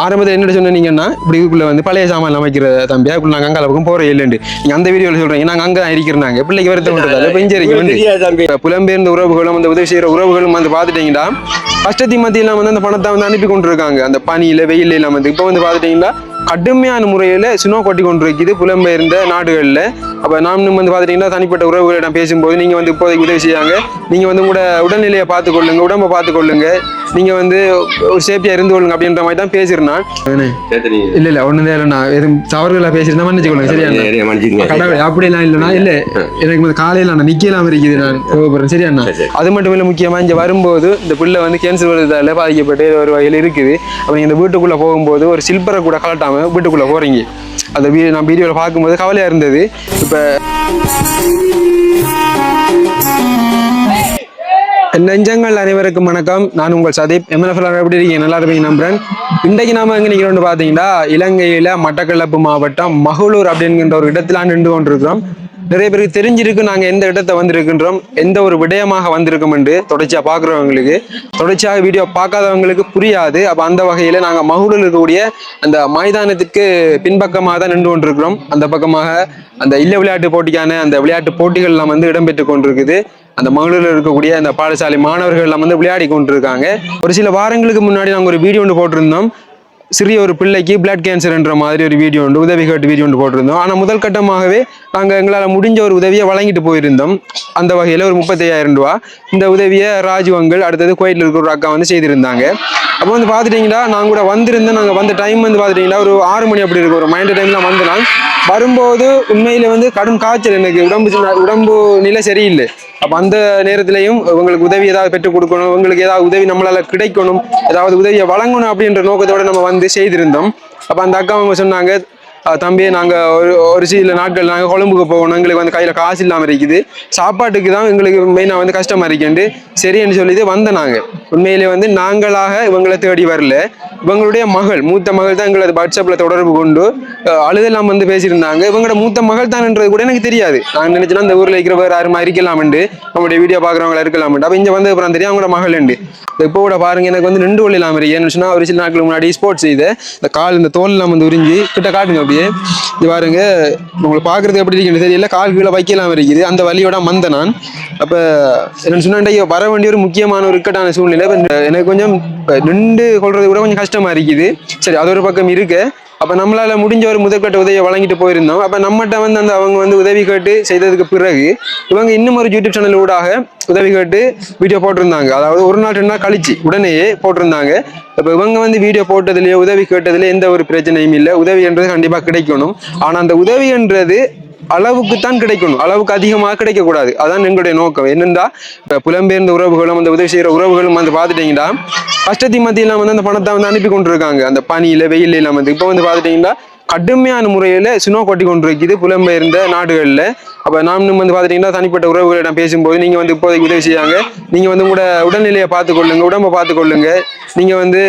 ஆரம்பத்தில் என்ன சொன்னீங்கன்னா இப்படி இதுக்குள்ள வந்து பழைய சாமான் அமைக்கிற தம்பியா இப்படி நாங்கள் அங்கே பக்கம் போகிற இல்லைண்டு. நீங்கள் அந்த வீடியோவில் சொல்கிறீங்க நாங்கள் அங்கே தான் இருக்கிறாங்க பிள்ளைக்கு வருத்தம் பண்ணுறதால இருக்கு இப்ப புலம்பெயர்ந்த உறவுகளும் அந்த உதவி செய்கிற உறவுகளும் வந்து பார்த்துட்டீங்கன்னா கஷ்டத்தி மத்தியில் வந்து அந்த பணத்தை வந்து அனுப்பி கொண்டு இருக்காங்க அந்த பனியில் வெயில் வந்து. இப்போ வந்து பார்த்துட்டீங்கன்னா கடுமையான முறையில் சுனோ கொட்டி கொண்டு இருக்குது புலம்பெயர்ந்த நாடுகளில். அப்போ நாமளும் வந்து பார்த்துட்டீங்கன்னா தனிப்பட்ட உறவுகளிடம் பேசும்போது நீங்கள் வந்து இப்போதைக்கு உதவி செய்யாங்க. நீங்கள் வந்து உங்களோட உடல்நிலையை பார்த்துக்கொள்ளுங்க உடம்பை பார்த்துக்கொள்ளுங்க. நீங்கள் வந்து ஒரு சேஃப்டியாக இருந்து கொள்ளுங்க அப்படின்ற மாதிரி தான் பேசியிருந்தான். இல்லை இல்லை ஒன்றும் இல்லை நான் எதுவும் தவறுகளாக பேசியிருந்தா மன்னிச்சுக்கொள்ளுங்க சரியா கடவுள் அப்படிலாம் இல்லைனா இல்ல எனக்கு வந்து காலையில நான் நிக்கலாம் இருக்குது நான் கோபுரம் சரியா அண்ணா? சரி, சரி. அது மட்டும் இல்ல முக்கியமா இங்க வரும்போது இந்த பிள்ளை வந்து கேன்சர் வருவதால பாதிக்கப்பட்டு ஏதோ ஒரு வகையில் இருக்குது. அப்ப இந்த வீட்டுக்குள்ள போகும்போது ஒரு சில்பரை கூட இல்லாமல் வீட்டுக்குள்ள போறீங்க. அந்த வீ நான் வீடியோவில் பார்க்கும்போது கவலையாக இருந்தது. இப்போ நெஞ்சங்கள் அனைவருக்கும் வணக்கம். நான் உங்கள் சதீப். எம்எல்எஃப்ல எப்படி இருக்கீங்க? நல்லா இருப்பீங்க நம்புறேன். இன்றைக்கு நாம எங்க நிக்கிறோம்னு பாத்தீங்கன்னா இலங்கையில மட்டக்களப்பு மாவட்டம் மகளூர் அப்படிங்கிற ஒரு இடத்துல நின்று கொண்டிருக்கிறோம். நிறைய பேருக்கு தெரிஞ்சிருக்கு நாங்க எந்த இடத்த வந்திருக்கின்றோம் எந்த ஒரு விடயமாக வந்திருக்கோம் என்று தொடர்ச்சியா பாக்குறவங்களுக்கு தொடர்ச்சியாக வீடியோ பார்க்காதவங்களுக்கு புரியாது. அப்ப அந்த வகையில நாங்க மகளூரில் இருக்கக்கூடிய அந்த மைதானத்துக்கு பின்பக்கமாக தான் நின்று கொண்டிருக்கிறோம். அந்த பக்கமாக அந்த இல்ல விளையாட்டு போட்டிக்கான அந்த விளையாட்டு போட்டிகள் எல்லாம் வந்து இடம்பெற்று கொண்டிருக்குது. அந்த மகளிரில் இருக்கக்கூடிய அந்த பாடசாலை மாணவர்கள் எல்லாம் வந்து விளையாடி கொண்டிருக்காங்க. ஒரு சில வாரங்களுக்கு முன்னாடி நாங்கள் ஒரு வீடியோ ஒன்று போட்டிருந்தோம். சிறிய ஒரு பிள்ளைக்கு பிளட் கேன்சர்ன்ற மாதிரி ஒரு வீடியோ உண்டு உதவி கேட்டு வீடியோ ஒன்று போட்டிருந்தோம். ஆனால் முதல் கட்டமாகவே நாங்கள் எங்களால் முடிஞ்ச ஒரு உதவியை வழங்கிட்டு போயிருந்தோம். அந்த வகையில் ஒரு முப்பத்தையாயிரம் ரூபா இந்த உதவியை ராஜுவங்கள் அடுத்தது கோயிலில் இருக்கிற ஒரு அக்கா வந்து செய்திருந்தாங்க. அப்போ வந்து பார்த்துட்டிங்கன்னா நாங்கள் கூட வந்திருந்தோம் நாங்கள் வந்த டைம் வந்து பார்த்துட்டிங்கன்னா ஒரு ஆறு மணி அப்படி இருக்கும். ஒரு மைண்ட் டைம்லாம் வந்து வரும்போது உண்மையில் வந்து கடும் காய்ச்சல் எனக்கு. உடம்பு உடம்பு நிலை சரியில்லை. அப்போ அந்த நேரத்திலையும் உங்களுக்கு உதவி ஏதாவது பெற்றுக் கொடுக்கணும். உங்களுக்கு ஏதாவது உதவி நம்மளால் கிடைக்கணும். ஏதாவது உதவியை வழங்கணும் அப்படின்ற நோக்கத்தோடு நம்ம வந்து செய்திருந்தோம். அப்போ அந்த அக்கா அவங்க சொன்னாங்க தம்பி நாங்கள் ஒரு ஒரு சில நாட்கள் நாங்கள் கொழம்புக்கு போகணும். எங்களுக்கு வந்து கையில் காசு இல்லாமல் இருக்குது. சாப்பாட்டுக்கு தான் எங்களுக்கு மெயினாக வந்து கஷ்டமாக இருக்கேன் சரின்னு சொல்லிட்டு வந்த நாங்கள் உண்மையிலே வந்து நாங்களாக இவங்களை தேடி வரல. இவங்களுடைய மகள் மூத்த மகள் தான் எங்களை வாட்ஸ்அப்பில் தொடர்பு கொண்டு அழுதெல்லாம் வந்து பேசியிருந்தாங்க. இவங்களோட மூத்த மகள் தான்ன்றது கூட எனக்கு தெரியாது. நான் நினச்சினா அந்த ஊரில் இருக்கிற வேறு யாருமா இருக்கலாம்ண்டு. நம்மளுடைய வீடியோ பார்க்குறவங்களா இருக்கலாம்ண்டு. அப்போ இங்கே வந்து அப்புறம் தெரியும் அவங்களோட மகள் உண்டு. இப்போ கூட பாருங்க எனக்கு வந்து ரெண்டு வழி இல்லாமல் இருக்கு. ஏன்னு சொன்னால் ஒரு சில நாட்களுக்கு முன்னாடி ஸ்போர்ட்ஸ் செய்த இந்த கால் இந்த தோல் எல்லாம் வந்து உறிஞ்சி கிட்ட காட்டுங்க அப்படியே இது பாருங்க உங்களை பார்க்குறது எப்படி இருக்குன்னு தெரியல. கால் கீழே வைக்கலாம் இருக்குது. அந்த வழியோட மந்த நான். அப்போ என்ன சொன்னா வர வேண்டிய ஒரு முக்கியமான ஒரு இக்கட்டான சூழ்நிலை. எனக்கு கொஞ்சம் நின்று கொள்றது கூட கொஞ்சம் கஷ்டமா இருக்குது. சரி அது ஒரு பக்கம் இருக்கு. அப்போ நம்மளால் முடிஞ்ச ஒரு முதற்கட்ட உதவியை வழங்கிட்டு போயிருந்தோம். அப்போ நம்மகிட்ட வந்து அந்த அவங்க வந்து உதவி கேட்டு செய்ததுக்கு பிறகு இவங்க இன்னும் ஒரு யூடியூப் சேனல் ஊடாக உதவி கேட்டு வீடியோ போட்டிருந்தாங்க. அதாவது ஒரு நாள் ரெண்டு நாள் கழிச்சு உடனேயே போட்டிருந்தாங்க. இப்போ இவங்க வந்து வீடியோ போட்டதுலேயே உதவி கேட்டதுல எந்த ஒரு பிரச்சனையும் இல்லை. உதவின்றது கண்டிப்பாக கிடைக்கணும். ஆனால் அந்த உதவின்றது அளவுக்கு தான் கிடைக்கணும். அளவுக்கு அதிகமாக கிடைக்கக்கூடாது. அதான் எங்களுடைய நோக்கம். என்னென்னா இப்போ புலம்பெயர்ந்த உறவுகளும் அந்த உதவி செய்கிற உறவுகளும் வந்து பார்த்துட்டிங்கன்னா கஷ்டத்தி மத்தியெல்லாம் வந்து அந்த பணத்தை வந்து அனுப்பி கொண்டு இருக்காங்க அந்த பனியில் வெயில் எல்லாம் வந்து. இப்போ வந்து பார்த்துட்டிங்கன்னா கடுமையான முறையில் சுனோ கொட்டி கொண்டு இருக்குது புலம்பெயர்ந்த நாடுகளில். அப்போ நாம் வந்து பார்த்துட்டீங்கன்னா தனிப்பட்ட உறவுகளிடம் பேசும்போது நீங்கள் வந்து இப்போதைக்கு உதவி செய்யாங்க. நீங்கள் வந்து உங்களோட உடல்நிலையை பார்த்துக்கொள்ளுங்க உடம்பை பார்த்துக்கொள்ளுங்க. நீங்கள் வந்து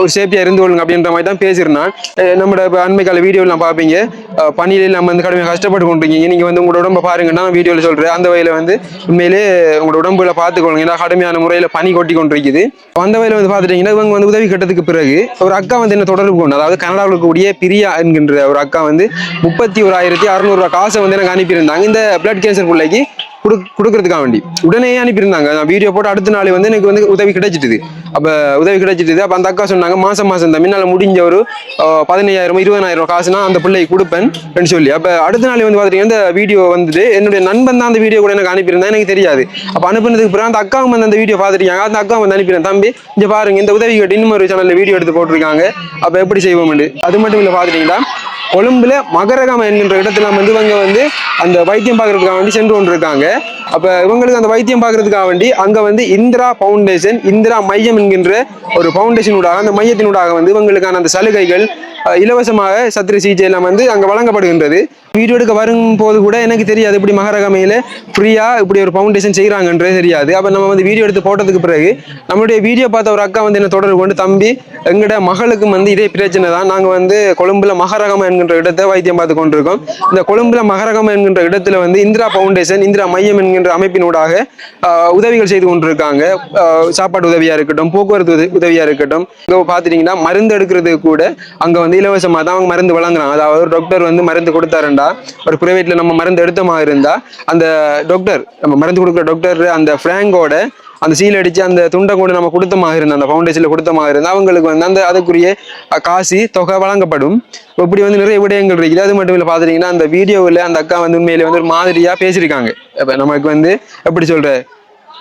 ஒரு சேஃப்டியாக இருந்து கொள்ளுங்க அப்படின்ற மாதிரி தான் பேசியிருந்தான் அஹ் நம்மளோட இப்போ அண்மைக்கால வீடியோலாம் பார்ப்பீங்க. பணியில் நம்ம வந்து கடுமையாக கஷ்டப்பட்டு கொண்டிருக்கீங்க. நீங்கள் வந்து உங்களோட உடம்பை பாருங்கன்னா நான் வீடியோவில் சொல்கிறேன் அந்த வகையில் வந்து உண்மையிலே உங்களோட உடம்புல பார்த்துக்கொள்ளுங்க. ஏன்னா கடுமையான முறையில் பனி கொட்டி கொண்டிருக்குது. அந்த வகையில் வந்து பார்த்துட்டீங்கன்னா இவங்க வந்து உதவி கட்டத்துக்கு பிறகு ஒரு அக்கா வந்து என்ன தொடர்பு கொண்டு அதாவது கனடாவில் இருக்கக்கூடிய பிரியா என்கின்ற ஒரு அக்கா வந்து முப்பத்தி ஓராயிரத்தி அறுநூறுவா காசை வந்து எனக்கு அனுப்பியிருந்தாங்க. இந்த பிளட் கேன்சர் பிள்ளைக்கு கொடுக்கறதுக்காக வேண்டி. உடனே அனுப்பியிருந்தாங்க. நான் வீடியோ போட்டு அடுத்த நாள் வந்து எனக்கு வந்து உதவி கிடைச்சிட்டுது. அப்போ உதவி கிடைச்சிட்டுது. அப்போ அந்த அக்கா சொன்னாங்க மாசம் மாசம் இந்த முன்னால் முடிஞ்ச ஒரு பதினையாயிரம் இருபதாயிரம் காசுனா அந்த பிள்ளைக்கு கொடுப்பேன் அப்படின்னு சொல்லி. அப்போ அடுத்த நாள் வந்து பார்த்தீங்கன்னா இந்த வீடியோ வந்துட்டு என்னுடைய நண்பன் தான் அந்த வீடியோ கூட எனக்கு அனுப்பியிருந்தா எனக்கு தெரியாது. அப்போ அனுப்பினதுக்கு பிறகு அந்த அக்காவும் வந்து அந்த வீடியோ பார்த்துருக்காங்க அந்த அக்கா வந்து அனுப்பிடுறேன் தம்பி இங்கே பாருங்க இந்த உதவி கேட்டு இன்னும் ஒரு சேனலில் வீடியோ எடுத்து போட்டிருக்காங்க. அப்போ எப்படி செய்வோம்னு? அது மட்டும் இல்லை பார்த்துட்டீங்களா கொழும்புல மகரகம் என்கின்ற இடத்துல வந்து இவங்க வந்து அந்த வைத்தியம் பார்க்கறதுக்காக வேண்டி சென்று கொண்டிருக்காங்க. அப்ப இவங்களுக்கு அந்த வைத்தியம் பார்க்கறதுக்காக வேண்டி அங்க வந்து இந்திரா ஃபவுண்டேஷன் இந்திரா மையம் என்கின்ற ஒரு ஃபவுண்டேஷனூடாக அந்த மையத்தினூடாக வந்து இவங்களுக்கான அந்த சலுகைகள் இலவசமாக சத்திர சிகிச்சை எல்லாம் வந்து அங்க வழங்கப்படுகின்றது. வீடியோ எடுக்க வரும்போது கூட எனக்கு தெரியாது இப்படி மகரகமையில் ஃப்ரீயாக இப்படி ஒரு ஃபவுண்டேஷன் செய்கிறாங்கன்றே தெரியாது. அப்போ நம்ம வந்து வீடியோ எடுத்து போட்டதுக்கு பிறகு நம்மளுடைய வீடியோ பார்த்த ஒரு அக்கா வந்து என்ன தொடர்பு கொண்டு தம்பி எங்களோட மகளுக்கும் வந்து இதே பிரச்சனை தான். நாங்கள் வந்து கொழும்புல மகரகம் என்கின்ற இடத்தை வைத்தியம் பார்த்து கொண்டிருக்கோம். இந்த கொழும்புல மகரகம் என்கின்ற இடத்துல வந்து இந்திரா ஃபவுண்டேஷன் இந்திரா மையம் என்கின்ற அமைப்பினூடாக உதவிகள் செய்து கொண்டிருக்காங்க. சாப்பாடு உதவியாக இருக்கட்டும் போக்குவரத்து உதவியாக இருக்கட்டும். இப்போ பார்த்துட்டிங்கன்னா மருந்து எடுக்கிறதுக்கு கூட அங்கே வந்து இலவசமாக தான் அவங்க மருந்து வழங்குறாங்க. அதாவது டாக்டர் வந்து மருந்து கொடுத்தாருண்டா ஒரு பிரைவேட்ல நம்ம மருந்து எடுத்த இருந்தா அந்த டாக்டர் நம்ம மருந்து கொடுக்குற டாக்டர் அந்த ஃப்ராங்கோட அந்த சீல் அடிச்சு அந்த துண்டை கொண்டு நம்ம கொடுத்த மாதிரி இருந்தோம் அந்த ஃபவுண்டேஷன்ல கொடுத்த மாதிரி இருந்தா அவங்களுக்கு வந்து அந்த அதுக்குரிய காசு தொகை வழங்கப்படும். இப்படி வந்து நிறைய விடயங்கள் இருக்குது. அது மட்டும் இல்லை பார்த்துட்டீங்கன்னா அந்த வீடியோவில் அந்த அக்கா வந்து உண்மையிலே வந்து ஒரு மாதிரியா பேசியிருக்காங்க. இப்போ நமக்கு வந்து எப்படி சொல்ற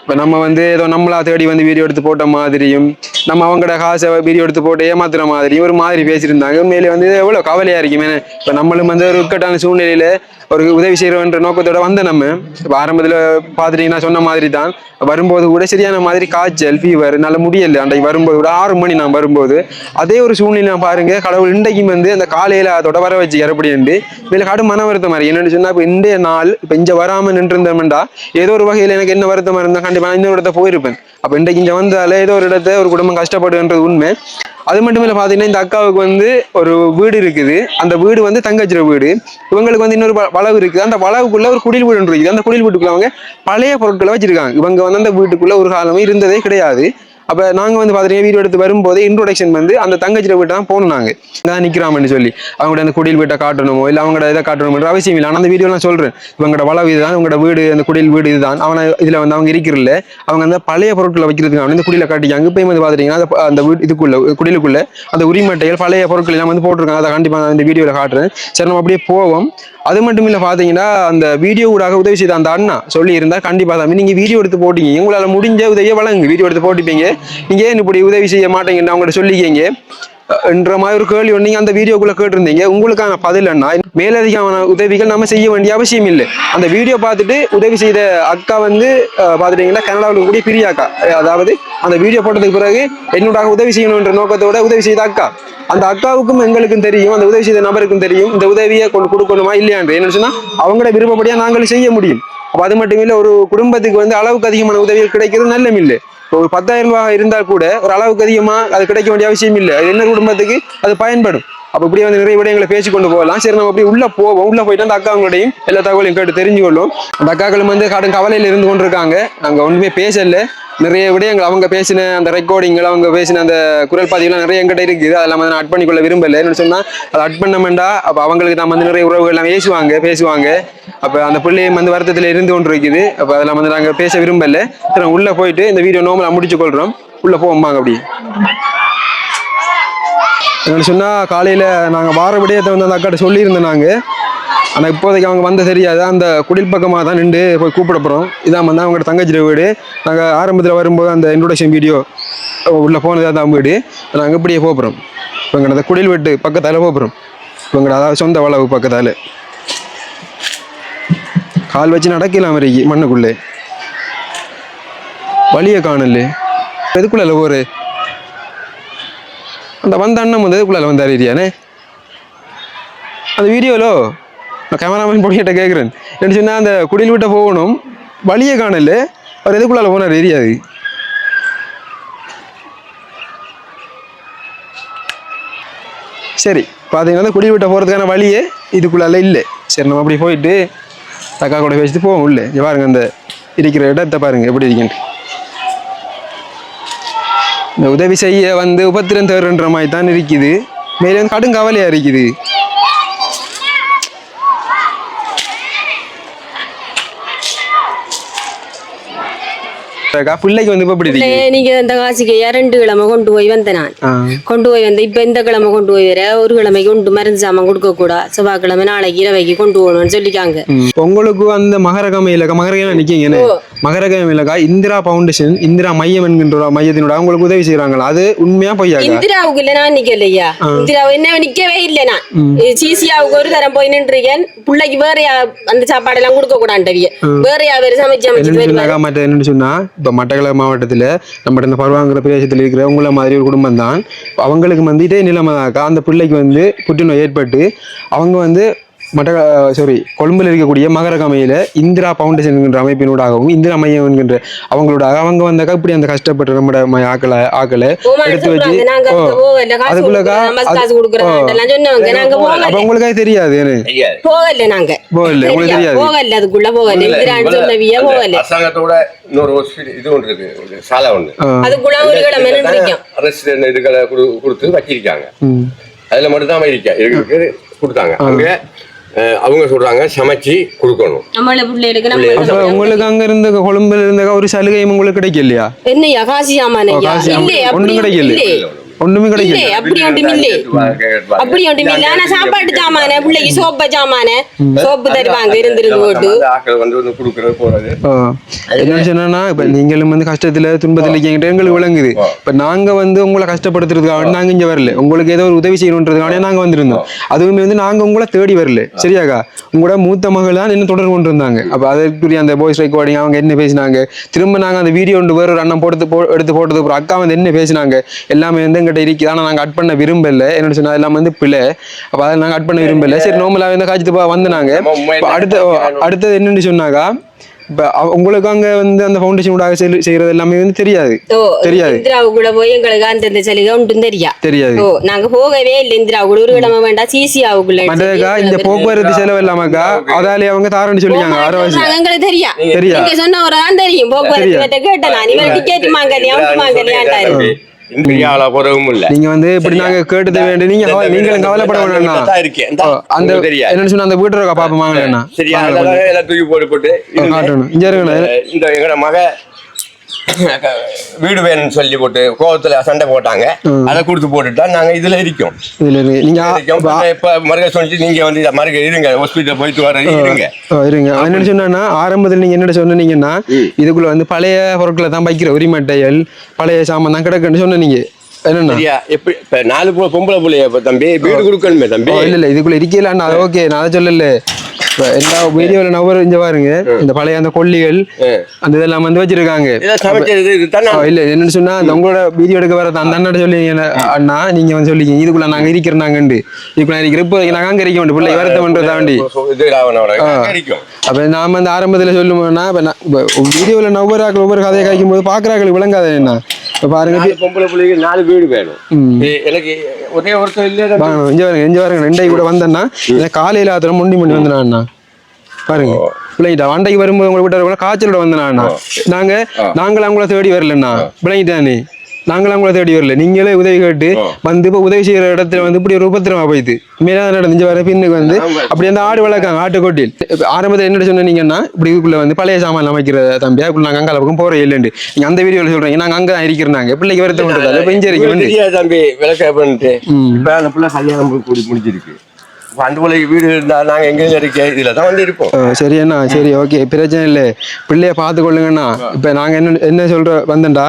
இப்போ நம்ம வந்து ஏதோ நம்மளா தேடி வந்து வீடியோ எடுத்து போட்ட மாதிரியும் நம்ம அவங்களோட காசை வீடியோ எடுத்து போட்டு ஏமாத்துற மாதிரியும் ஒரு மாதிரி பேசியிருந்தாங்க. உண்மையிலே வந்து எவ்வளோ கவலையாக இருக்குமே இப்போ நம்மளும் வந்து ஒரு இக்கட்டான சூழ்நிலையில் ஒரு உதவி செய்கிறோன்ற நோக்கத்தோட வந்த நம்ம. இப்போ ஆரம்பத்தில் பார்த்துட்டீங்கன்னா சொன்ன மாதிரி தான் வரும்போது கூட சரியான மாதிரி காய்ச்சல் ஃபீவர் நல்ல முடியல. அன்றைக்கு வரும்போது கூட ஆறு மணி நான் வரும்போது அதே ஒரு சூழ்நிலை நான் பாருங்க கடவுள் இன்றைக்கும் வந்து அந்த காலையில் அதோட வர வச்சு எறப்படி உண்டு. இதில் கடும் மன வருத்தம் மாதிரி என்னென்னு சொன்னால் இப்போ இன்றைய நாள் இப்போ இங்கே வராமல் நின்றுருந்தோம்டா ஏதோ ஒரு வகையில் எனக்கு என்ன வருத்தமாக இருந்தால் கண்டிப்பாக நான் இன்னொரு இடத்த போயிருப்பேன். அப்போ இன்றைக்கு இங்கே வந்தாலே ஏதோ ஒரு இடத்த ஒரு குடும்பம் கஷ்டப்படுன்றது உண்மை. அது மட்டும் இல்லை பார்த்தீங்கன்னா இந்த அக்காவுக்கு வந்து ஒரு வீடு இருக்குது. அந்த வீடு வந்து தங்கச்சிர வீடு. இவங்களுக்கு வந்து இன்னொரு வ- வளவு இருக்குது. அந்த வளவுக்குள்ள ஒரு குடில் வீடு ஒன்று இருக்குது. அந்த குடில் வீட்டுக்குள்ள அவங்க பழைய பொருட்களை வச்சிருக்காங்க. இவங்க வந்து அந்த வீட்டுக்குள்ள ஒரு காலமும் இருந்ததே கிடையாது. அப்போ நாங்கள் வந்து பார்த்தீங்கன்னா வீடியோ எடுத்து வரும்போது இன்ட்ரோடக்ஷன் வந்து அந்த தங்கச்சியில் போயிட்டு தான் போகணும் நாங்கள் இதான் நிற்கிறாமன்னு சொல்லி. அவங்களோட அந்த குடியில் வீட்டை காட்டணுமோ இல்லை அவங்களோட இதை காட்டணுமோ அவசியம் இல்லை. ஆனால் அந்த வீடியோ நான் சொல்கிறேன் இவங்களோட வளவு இதுதான் உங்களோட வீடு அந்த குடியில் வீடு இதுதான். அவனை இதில் வந்து அவங்க இருக்கிறல அவங்க அந்த பழைய பொருட்களை வைக்கிறதுக்கு வந்து குடியில காட்டிக்காங்க இப்போ வந்து பார்த்தீங்கன்னா அந்த அந்த வீடு இதுக்குள்ள குடிலுக்குள்ள அந்த உரிமட்டைகள் பழைய பொருட்கள் எல்லாம் வந்து போட்டிருக்காங்க. அதை கண்டிப்பாக நான் இந்த வீடியோவில் காட்டுறேன். சரி நம்ம அப்படியே போவோம். அது மட்டும் இல்லை பார்த்தீங்கன்னா அந்த வீடியோ ஊடாக உதவி செய்த அந்த அண்ணா சொல்லியிருந்தா கண்டிப்பாக தான் நீங்கள் வீடியோ எடுத்து போட்டீங்க. உங்களால் முடிஞ்ச உதவியை வழங்கு வீடியோ எடுத்து போட்டுப்பீங்க நீங்கள் ஏன் இப்படி உதவி செய்ய மாட்டேங்கன்னு அவங்கள்ட்ட சொல்லிக்கிங்க. என்ற மாதிரி ஒரு கேள்வி நீங்க அந்த வீடியோக்குள்ள கேட்டிருந்தீங்க. உங்களுக்கான பதில் என்ன? மேலதிகமான உதவிகள் நம்ம செய்ய வேண்டிய அவசியம் இல்லை. அந்த வீடியோ பார்த்துட்டு உதவி செய்த அக்கா வந்து பார்த்துட்டீங்கன்னா கனடாவில் கூடிய பிரிய அக்கா. அதாவது அந்த வீடியோ போட்டதுக்கு பிறகு என்னோட உதவி செய்யணுன்ற நோக்கத்தோட உதவி செய்த அக்கா. அந்த அக்காவுக்கும் எங்களுக்கும் தெரியும் அந்த உதவி செய்த நபருக்கும் தெரியும் இந்த உதவியை கொண்டு கொடுக்கணுமா இல்லையான்று என்ன சொன்னா அவங்களோட விருப்பப்படியா நாங்களும் செய்ய முடியும். அப்ப அது மட்டும் இல்லை ஒரு குடும்பத்துக்கு வந்து அளவுக்கு அதிகமான உதவிகள் கிடைக்கிறது நல்லமில்லை ஒரு பத்தாயிரம் ரூபாய் இருந்தால் கூட ஒரு அளவுக்கு அதிகமாக அது கிடைக்க வேண்டிய அவசியம் இல்லை. அது என்ன குடும்பத்துக்கு? அது பயன்படும். அப்போ இப்படியே வந்து நிறைய விடயங்களை பேசி கொண்டு போகலாம். சரி நம்ம அப்படி உள்ள போவோம். உள்ள போயிட்டு அந்த அக்காங்களோடையும் எல்லா தகவலையும் கேட்டு தெரிஞ்சு கொள்ளும் அந்த அக்காக்களும் வந்து கடன் கவலையில் இருந்து கொண்டிருக்காங்க. அங்கே ஒன்றுமே பேசல. நிறைய விடயங்கள் அவங்க பேசின அந்த ரெக்கார்டிங்கள் அவங்க பேசின அந்த குரல் பதிவுலாம் நிறைய எங்கிட்ட இருக்குது. அதெல்லாம் வந்து நான் அட் பண்ணிக்கொள்ள விரும்பல. என்ன சொன்னால் அதை அட் பண்ணமெண்டா அப்போ அவங்களுக்கு நம்ம வந்து நிறைய உறவுகள் எல்லாம் பேசுவாங்க பேசுவாங்க. அப்போ அந்த பிள்ளையும் வந்து வருத்தத்தில் இருந்து கொண்டு இருக்குது அப்போ அதெல்லாம் வந்து நாங்கள் பேச விரும்பல. சரி உள்ளே போயிட்டு இந்த வீடியோ நோமலாக முடிச்சு கொள்கிறோம் உள்ளே போவோம்பாங்க அப்படி எங்களுக்கு சொன்னால் காலையில் நாங்கள் வார விடயத்தை வந்து அந்த அக்காட்ட சொல்லியிருந்தோம் நாங்கள் ஆனால் இப்போதைக்கு அவங்க வந்த தெரியாது. அந்த குடில் பக்கமாக தான் நின்று போய் கூப்பிட போகிறோம் இதான் வந்து அவங்களோட தங்கச்சி வீடு. நாங்கள் ஆரம்பத்தில் வரும்போது அந்த இன்ட்ரோடக்ஷன் வீடியோ உள்ளே போனது தான் வீடு. நாங்கள் இப்படியே போகிறோம் இப்போ எங்களோட குடில் வீட்டு பக்கத்தால் போகிறோம் இப்போ எங்களோட அதாவது சொந்த வளவு பக்கத்தால். கால் வச்சு நடக்கலாம் வரைக்கும் மண்ணுக்குள்ளே. வழியை காணல. இல்லை ஒரு அந்த வந்த அண்ணன் வந்து எதுக்குள்ளே வந்தார் ஏரியானே அந்த வீடியோலோ? நான் கேமராமேன் பொடியிட்ட கேட்குறேன் என்ன சொன்னால் அந்த குடியில் விட்ட போகணும் வழியை காணல. அவர் எதுக்குள்ளால போனார் தெரியாது சரி பார்த்தீங்கன்னா குடி விட்ட போகிறதுக்கான வழியே இதுக்குள்ளால இல்லை. சரி நம்ம அப்படி போயிட்டு தக்கா கூட பேசிட்டு போவோம் உள்ளே. பாருங்கள் அந்த இருக்கிற இடத்தை பாருங்கள் எப்படி இருக்குன்ட்டு. இந்த உதவி செய்ய வந்து உபத்திரம் தருன்ற மாதிரி தான் இருக்குது. மேலே வந்து கடும் கவலையாக இருக்குது. பிள்ளைக்கு வந்து இப்போ நீங்க இந்த காசிக்கு ரெண்டு கிழமை கொண்டு போய் வந்த நான் கொண்டு போய் வந்து இப்ப இந்த கிழமை கொண்டு போய் வர ஒரு கிழமைக்கு கொண்டு மருந்து சாமான் கொடுக்க கூடாது செவ்வாய்க்கிழமை நாளைக்கு இரவைக்கு கொண்டு போகணும்னு சொல்லிக்காங்க. உங்களுக்கு அந்த மகரகம இலக்கா மகரகம நிக்கீங்கன்னு மகரகம இலக்கா இந்திரா ஃபவுண்டேஷன் இந்திரா மையம் என்கின்ற மையத்தினோட உங்களுக்கு உதவி செய்றாங்களா அது உண்மையா பொய்யாக்கா இந்திராவுக்கு இல்ல நான் நிக்கலையா இந்திராவு என்ன நிக்கவே இல்லை நான். சிசியாவுக்கு ஒரு தரம் போய் நின்றுக்கேன் பிள்ளைக்கு வேற அந்த சாப்பாடு எல்லாம் கொடுக்க கூடாண்டவிய வேற யாவது சமைச்சு அமைச்சு மற்ற என்னன்னு சொன்னா இப்போ மட்டக்களப்பு மாவட்டத்தில் நம்ம இந்த பருவாங்கிற பிரதேசத்தில் இருக்கிற உங்களை மாதிரி ஒரு குடும்பம் தான் அவங்களுக்கு வந்து இதே நிலைமை அந்த பிள்ளைக்கு வந்து புற்றுநோய் ஏற்பட்டு அவங்க வந்து மற்ற சாரி கொழும்புல இருக்கக்கூடிய மகரகமையில இந்திரா ஃபவுண்டேஷன் என்கின்ற அமைப்பினூடாகவும் இந்திரா மையம் என்கின்ற அவங்களோடாக அவங்க வந்தாக்கா இப்படி அந்த கஷ்டப்பட்ட நம்ம ஆக்களை ஆக்களை எடுத்து வச்சு அதுக்குள்ளக்கா. அப்ப உங்களுக்கே தெரியாது போகல நாங்க. போகல உங்களுக்கு தெரியாது. போகல அதுக்குள்ள போகல. இந்திரான்னு சொன்னவிய அந்த போகல. அரசாங்கத்தோட இன்னொரு ஹாஸ்பிட்டல் இது ஒன்று இருக்கு ஒரு சாலை ஒன்று ஆ. அதுக்குள்ள ஒரு கிழமை நின்றுக்கும் அரசு இதுகளை கொடு- கொடுத்து வச்சிருக்காங்க. அதுல மட்டும் தான் அமெரிக்கா இருக்கு கொடுத்தாங்க. அங்க அவங்க சொல்றாங்க சமைச்சு கொடுக்கணும். உங்களுக்கு அங்க இருந்த கொழும்புல இருந்த ஒரு சலுகையும் உங்களுக்கு கிடைக்கலையா? என்னையா காசி கிடைக்கல ஒண்ணுமே கிடைக்கல அப்படி ஒன்றும் இல்லே அப்படி ஒன்றும் இல்ல ஆனா சாப்பாட்டு ஜாமான பிள்ளைக்கு சோப்பு ஜாமான சோப்பு தருவாங்க இருந்திருந்து போட்டு ஆக்கள் வந்து வந்து கொடுக்கறது போறது ஆ. என்ன சொன்னா இப்ப நீங்களும் வந்து கஷ்டத்துல துன்பத்துல இருக்கீங்க எங்களுக்கு விளங்குது இப்ப நாங்க வந்து உங்களை கஷ்டப்படுத்துறதுக்காக நாங்க இங்க வரல உங்களுக்கு ஏதோ ஒரு உதவி செய்யணுன்றதுக்காக நாங்க வந்திருந்தோம் அதுவுமே வந்து நாங்க உங்களை தேடி வரல சரியாக்கா உங்களோட மூத்த மகள் தான் என்ன தொடர்பு கொண்டு இருந்தாங்க அப்ப அதற்குரிய அந்த வாய்ஸ் ரெக்கார்டிங் அவங்க என்ன பேசினாங்க திரும்ப நாங்க அந்த வீடியோ ஒன்று வேற ஒரு அண்ணன் போட்டு போ எடுத்து போட்டதுக்கு அப்புறம் அக்கா வந்து என்ன பேசினாங்க எல்லாமே வந்து எங்கிட்ட இருக்குது. ஆனா நாங்க கட் பண்ண விரும்பல. என்ன சொன்னா எல்லாம் வந்து பிள்ளை அப்ப அதை நாங்க கட் பண்ண விரும்பல. சரி நோமலா வந்து காய்ச்சிட்டு உண்மையிலே இப்ப அடுத்த அடுத்தது என்னன்னு சொன்னாக்கா இப்ப உங்களுக்கு அங்க வந்து அந்த ஃபவுண்டேஷன் ஊடாக செய்யறது எல்லாமே வந்து தெரியாது. ஓ தெரியாது. இந்திராவுக்குள்ள போய் எங்களுக்கு அந்தந்த சலுகை ஒன்றும் தெரியா? தெரியாது. ஓ நாங்க போகவே இல்லை இந்திராவுக்குள்ள ஒரு கிழமை வேண்டாம் சிசியாவுக்குள்ள மற்றதுக்கா இந்த போக்குவரத்து செலவு இல்லாமக்கா அதாலே அவங்க தாரன்னு சொல்லியாங்க அரவாசி எங்களுக்கு தெரியா? தெரியா? நீங்க சொன்ன ஒரு தான் தெரியும் போக்குவரத்து கிட்ட கேட்டேன் நான். இவன் டிக்கெட் மாங்கலையா அவுட் மாங்கலையாண்டாரு இந்தியாவில போறவும் இல்ல. நீங்க வந்து இப்படி நாங்க கேட்டது வேண்டி நீங்க நீங்களும் கவலைப்பட இருக்கேன். அந்த. என்னன்னு சொன்னா அந்த வீட்டு பாப்பா வாங்கலண்ணா. சரியா? தூக்கி போட்டு போட்டு. காட்டணும். இங்க இருங்கண்ணா இந்த எங்கட மக வீடு வேணும்னு சொல்லி போட்டு கோவத்துல சண்டை போட்டாங்க. அதை கொடுத்து போட்டுட்டா நாங்க இதுல இருக்கோம். இப்ப- மறுக்க சொல்லி நீங்க வந்து மறுக்க இருங்க. ஹாஸ்பிட்டல் போயிட்டு வர இருங்க. இருங்க. என்ன சொன்னா ஆரம்பத்துல நீங்க என்ன சொன்னீங்கன்னா இதுக்குள்ள வந்து பழைய பொருட்களை தான் வைக்கிற உரிமட்டைகள் பழைய சாமான் தான் கிடக்குன்னு சொன்னீங்க நாலு பொம்பளை பிள்ளைய தம்பி வீடு கொடுக்கணுமே தம்பி. இல்ல இல்ல. இதுக்குள்ள இருக்கல அது ஓகே. நான் அதை சொல்லல. எல்லா வீடியோல நவர் இங்க பாருங்க. இந்த பழைய அந்த கொல்லிகள் அந்த இதெல்லாம் வந்து வச்சிருக்காங்க. இல்ல என்னன்னு சொன்னா அந்த உங்களோட வீடியோ எடுக்க வர அந்த அண்ணாட்ட சொல்லி அண்ணா நீங்க வந்து சொல்லிங்க இதுக்குள்ள நாங்க இருக்கிறோம் நாங்கண்டு இதுக்குள்ள இருக்கிற இப்போ நாங்க அங்க இருக்க வேண்டிய பிள்ளை வருத்தம் பண்றதா வேண்டி அப்ப நாம வந்து ஆரம்பத்துல சொல்லுவோம்னா இப்ப நான் இப்ப வீடியோல ஒவ்வொரு கதையை காய்க்கும் போது பாக்குறாங்களுக்கு விளங்காது என்ன இப்ப பாருங்க பொம்பளை பிள்ளைக்கு நாலு வீடு வேணும். எனக்கு ஒரே ஒருத்தர்? வாங்க இங்க பாருங்க இங்க பாருங்க ரெண்டை கூட வந்தேன்னா எனக்கு காலையில ஆத்திரம் முண்டி முண்டி பாருங்க பிள்ளைங்கிட்ட வண்டைக்கு வரும்போது உங்களை விட்டு கூட காய்ச்சலோட வந்தேன் அண்ணா. நாங்க நாங்களும் அவங்கள தேடி வரலண்ணா. பிள்ளைங்கிட்டானே நாங்களும் அவங்கள தேடி வரல. நீங்களே உதவி கேட்டு வந்து இப்போ உதவி செய்யற இடத்துல வந்து இப்படி ஒரு உபத்திரமா போயிடுது மேலே நடந்து வர பின்னுக்கு வந்து அப்படி அந்த ஆடு வளர்க்காங்க ஆட்டுக்கோட்டில். ஆரம்பத்தில் என்ன சொன்னீங்கன்னா இப்படி இதுக்குள்ள வந்து பழைய சாமான் அமைக்கிற தம்பியா இப்படி நாங்கள் அங்கே பக்கம் போற இல்லைண்டு நீங்க அந்த வீடியோல சொல்றீங்க. நாங்க அங்கே தான் இருக்கிறாங்க. பிள்ளைக்கு வருத்தம் பண்றதால இப்போ இங்கே இருக்கு வந்து தெரியாது தம்பி விளக்க பண்ணிட்டு. இப்ப அந்த பிள்ளை கல்யாணம் போய் கூடி முடிஞ்சிருக்கு. அந்த பிள்ளைக்கு வீடு இருந்தா நாங்க எங்க இருக்க இதுல தான் வந்து இருப்போம். ஆ, சரி அண்ணா சரி ஓகே பிரச்சனை இல்லை. பிள்ளைய பார்த்து கொள்ளுங்கண்ணா இப்போ நாங்கள் என்ன என்ன சொல்ற வந்தேன்டா.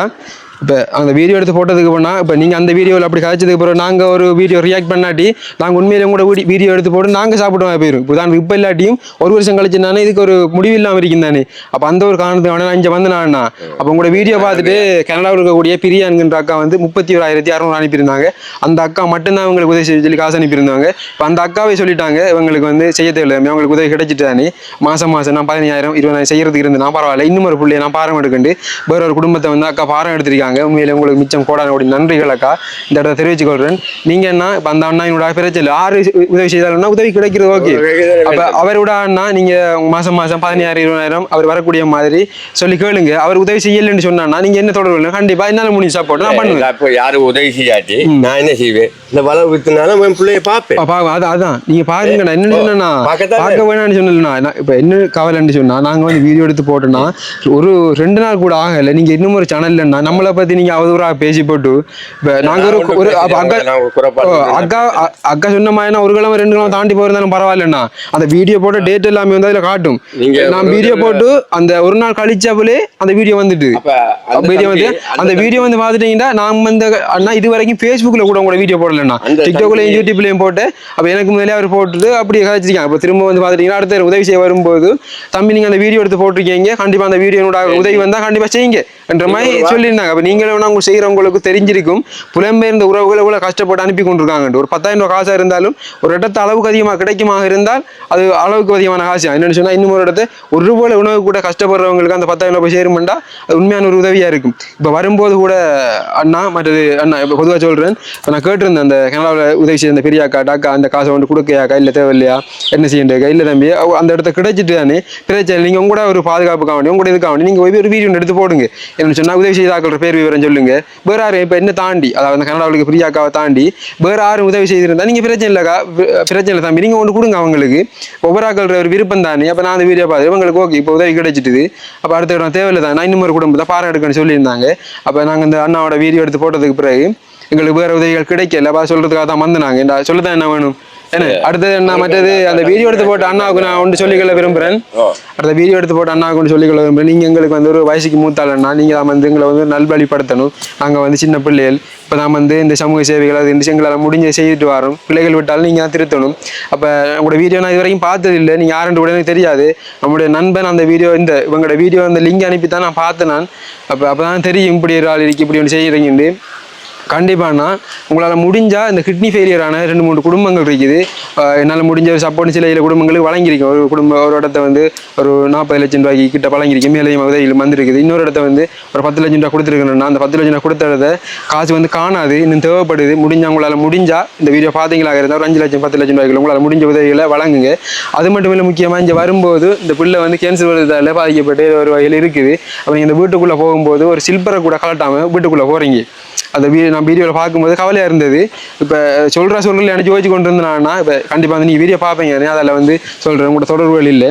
இப்போ அந்த வீடியோ எடுத்து போட்டதுக்கு போனா இப்போ நீங்கள் அந்த வீடியோவில் அப்படி காய்ச்சதுக்கு அப்புறம் நாங்கள் ஒரு வீடியோ ரியாக்ட் பண்ணாட்டி நாங்கள் உண்மையிலே கூட வீடியோ எடுத்து போட்டு நாங்கள் சாப்பிடுவோம் போயிடும் இப்போ தான் இப்போ இல்லாட்டியும் ஒரு வருஷம் கழிச்சு நானே இதுக்கு ஒரு முடிவு இல்லாமல் இருக்கும் தானே. அப்போ அந்த ஒரு காரணத்துக்கு நான் இங்கே வந்து நான் அப்போ உங்களோட வீடியோ பார்த்துட்டு கனடாவில் இருக்கக்கூடிய பிரியான்கின்ற அக்கா வந்து முப்பத்தி ஓராயிரத்தி அறநூறு அனுப்பியிருந்தாங்க. அந்த அக்கா மட்டும்தான் அவங்களுக்கு உதவி செய்ய சொல்லி காசு அனுப்பியிருந்தாங்க. இப்போ அந்த அக்காவே சொல்லிட்டாங்க இவங்களுக்கு வந்து செய்ய தேவையில்லை அவங்களுக்கு உதவி கிடைச்சிட்டானே. மாசம் மாசம் நான் பதினாயிரம் இருபதாயிரம் செய்யறதுக்கு இருந்து நான் பரவாயில்ல இன்னும் ஒரு பிள்ளைய நான் பாரம் எடுக்கண்டு வேற ஒரு குடும்பத்தை வந்து அக்கா பாரம் எடுத்திருக்காங்க. உண்மையிலே உங்களுக்கு மிச்சம் கோடான கோடி நன்றிகள் அக்கா. இந்த இடத்த தெரிவித்துக் கொள்றேன் நீங்க என்ன இப்ப அந்த அண்ணா என்னோட பிரச்சனை. ஆறு உதவி செய்தாலும்னா உதவி கிடைக்கிறது ஓகே. அப்ப அவரோட அண்ணா நீங்க மாசம் மாசம் பதினாயிரம் இருபதாயிரம் அவர் வரக்கூடிய மாதிரி சொல்லி கேளுங்க. அவர் உதவி செய்யலைன்னு சொன்னா நீங்க என்ன தொடர்பு கண்டிப்பா என்னால முடியும் சப்போர்ட் நான் பண்ணுவேன். இப்போ யாரும் உதவி செய்யாட்டி? நான் என்ன செய்வேன்? இந்த வளவு வித்துனாலும் என் பிள்ளைய பார்ப்பேன். அது அதான். நீங்க பாருங்க நான் என்ன சொன்னா. பார்க்க வேணாம்னு சொன்னா இப்ப என்ன கவலைன்னு சொன்னா நாங்க வந்து வீடியோ எடுத்து போட்டோம்னா ஒரு ரெண்டு நாள் கூட ஆகல. நீங்க இன்னும் ஒரு சேனல்ல நம்மளை பத்தி நீங்க அவதூறா பேசி போட்டு நாங்க ஒரு அக்கா அக்கா அக்கா சொன்ன மாதிரி ஒரு கிழமை ரெண்டு கிழமை தாண்டி போயிருந்தாலும் பரவாயில்லண்ணா. அந்த வீடியோ போட்ட டேட் எல்லாமே வந்து அதுல காட்டும். நான் வீடியோ போட்டு அந்த ஒரு நாள் கழிச்சாப்புலே அந்த வீடியோ வந்துட்டு. வீடியோ வந்து அந்த வீடியோ வந்து பாத்துட்டீங்கன்னா நான் வந்து அண்ணா இது வரைக்கும் ஃபேஸ்புக்ல கூட உங்களோட வீடியோ போடலண்ணா. டிக்டாக்லயும் யூடியூப்லயும் போட்டு அப்ப எனக்கு முதல்ல அவர் போட்டுட்டு அப்படியே கழிச்சிருக்காங்க அப்ப திரும்ப வந்து பாத்துட்டீங்கன்னா அடுத்த உதவி செய்ய வரும்போது தம்பி நீங்க அந்த வீடியோ எடுத்து போட்டிருக்கீங்க. கண்டிப்பா அந்த வீடியோ உதவி வந்தா கண்டிப்பா செய்யுங்க என்ற மாதிரி சொல்லியிருந்தாங்க. அப்ப நீங்களும் வேணா உங்க செய்யறவங்களுக்கு தெரிஞ்சிருக்கும். புலம்பெயர்ந்த உறவுகள் கூட கஷ்டப்பட்டு அனுப்பி கொண்டிருக்காங்க ஒரு பத்தாயிரம் ரூபாய் காசா இருந்தாலும் ஒரு இடத்த அளவுக்கு அதிகமாக கிடைக்குமாக இருந்தால் அது அளவுக்கு அதிகமான காசு. என்னன்னு சொன்னா இன்னும் ஒரு இடத்த ஒரு ரூபாய் உணவு கூட கஷ்டப்படுறவங்களுக்கு அந்த பத்தாயிரம் ரூபாய் சேருமெண்டா அது உண்மையான ஒரு உதவியா இருக்கும். இப்போ வரும்போது கூட அண்ணா மற்றது அண்ணா இப்போ பொதுவாக சொல்றேன் நான் கேட்டிருந்தேன் அந்த கனடாவில் உதவி செய்த அந்த பெரிய அக்கா டாக்கா அந்த காசை வந்து கொடுக்கையாக்கா இல்லை தேவையில்லையா என்ன செய்யண்டக்கா இல்லை தம்பி அவ- அந்த இடத்த கிடைச்சிட்டு தானே பிரச்சனை நீங்கள் உங்களோட கூட ஒரு பாதுகாப்புக்காக வேண்டி உங்களோட இதுக்காக வேண்டி நீங்கள் ஒரு வீடியோ எடுத்து போடுங்க. என்ன சொன்னா உதவி செய்தாக்கள பேர் விவரம் சொல்லுங்க. வேற யாரும் இப்போ என்ன தாண்டி? அதாவது அந்த கனடாவுக்கு பிரியா அக்காவை தாண்டி வேற யாரும் உதவி செய்திருந்தா நீங்க பிரச்சனை இல்லைக்கா. பிரச்சனை இல்லை தம்பி. நீங்க ஒன்று கொடுங்க அவங்களுக்கு. ஒவ்வொரு ஆக்கள் ஒரு விருப்பம் தானே. அப்போ நான் அந்த வீடியோ பார்த்து இவங்களுக்கு ஓகே இப்போ உதவி கிடைச்சிட்டுது. அப்போ அடுத்த இடம் தேவையில்லை தான். நான் இன்னும் ஒரு குடும்பத்தை பாரம் எடுக்கணும்னு சொல்லியிருந்தாங்க. அப்போ நாங்கள் இந்த அண்ணாவோட வீடியோ எடுத்து போட்டதுக்கு பிறகு எங்களுக்கு வேற உதவிகள் கிடைக்கல. அப்போ சொல்றதுக்காக தான் வந்தாங்க இந்த சொல்லதான் என்ன வேணும்? அடுத்தது என்ன? மற்றது அந்த வீடியோ எடுத்து போட்ட அண்ணாவுக்கு நான் ஒன்று சொல்லிக்கொள்ள விரும்புகிறேன் அடுத்த வீடியோ எடுத்து போட்ட அண்ணாவுக்கு ஒன்று சொல்லிக்கொள்ள விரும்புகிறேன் நீங்கள் எங்களுக்கு வந்து ஒரு வயசுக்கு மூத்தாளன்னா நீங்கள் தான் வந்து எங்களை வந்து நல்வழிப்படுத்தணும். நாங்கள் வந்து சின்ன பிள்ளைகள். இப்போ நான் வந்து இந்த சமூக சேவைகள் அது இந்த எங்களால் முடிஞ்ச செய்துட்டு வரோம். பிள்ளைகள் விட்டாலும் நீங்கள் தான் திருத்தணும். அப்போ உங்களோட வீடியோ நான் இது வரைக்கும் பார்த்தது இல்லை. நீங்கள் யாருன்னு கூட எனக்கு தெரியாது. நம்முடைய நண்பன் அந்த வீடியோ இந்த இவங்களோட வீடியோ அந்த லிங்க் அனுப்பி தான் நான் பார்த்தேன் நான். அப்போ அப்போ தான் தெரியும் இப்படி ஒரு ஆள் இருக்கு இப்படி ஒன்று செய்கிறீங்கன்னு கண்டிப்பாண்ணா உங்களால் முடிஞ்சா இந்த கிட்னி ஃபெயிலியரான ரெண்டு மூணு குடும்பங்கள் இருக்குது. என்னால் முடிஞ்ச ஒரு சப்போர்ட் சில சில குடும்பங்களுக்கு வழங்கியிருக்கேன் ஒரு குடும்பம் ஒரு இடத்த வந்து ஒரு நாற்பது லட்சம் ரூபாய்க்கு கிட்ட வழங்கியிருக்கேன். மேலே உதவிகள் வந்திருக்குது. இன்னொரு இடத்த வந்து ஒரு பத்து லட்சம் ரூபா கொடுத்துருக்கேன்னா அந்த பத்து லட்சம் ரூபா கொடுத்த இடத்த காசு வந்து காணாது இன்னும் தேவைப்படுது. முடிஞ்சால் உங்களால் முடிஞ்சால் இந்த வீடியோ பார்த்தீங்களாக இருந்தால் ஒரு அஞ்சு லட்சம் பத்து லட்சம் ரூபாய்க்கு உங்களால் முடிஞ்ச உதவிகளை வழங்குங்க. அது மட்டும் இல்லை முக்கியமாக இங்கே வரும்போது இந்த பிள்ளை வந்து கேன்சர் வருதால பாதிக்கப்பட்டு ஒரு வகையில் இருக்குது. அப்போ இந்த வீட்டுக்குள்ளே போகும்போது ஒரு சில்பரை கூட கலட்டாமல் வீட்டுக்குள்ளே போகிறீங்க அந்த வீடியோ நான் வீடியோவில் பார்க்கும்போது கவலையாக இருந்தது. இப்போ சொல்கிற சூழ்நிலை எனக்கு யோசிச்சு கொண்டு இருந்தேன்னா இப்போ கண்டிப்பாக வந்து நீங்கள் வீடியோ பார்ப்பீங்க அதில் வந்து சொல்கிறேன் உங்களோட தொடர்புகள் இல்லை.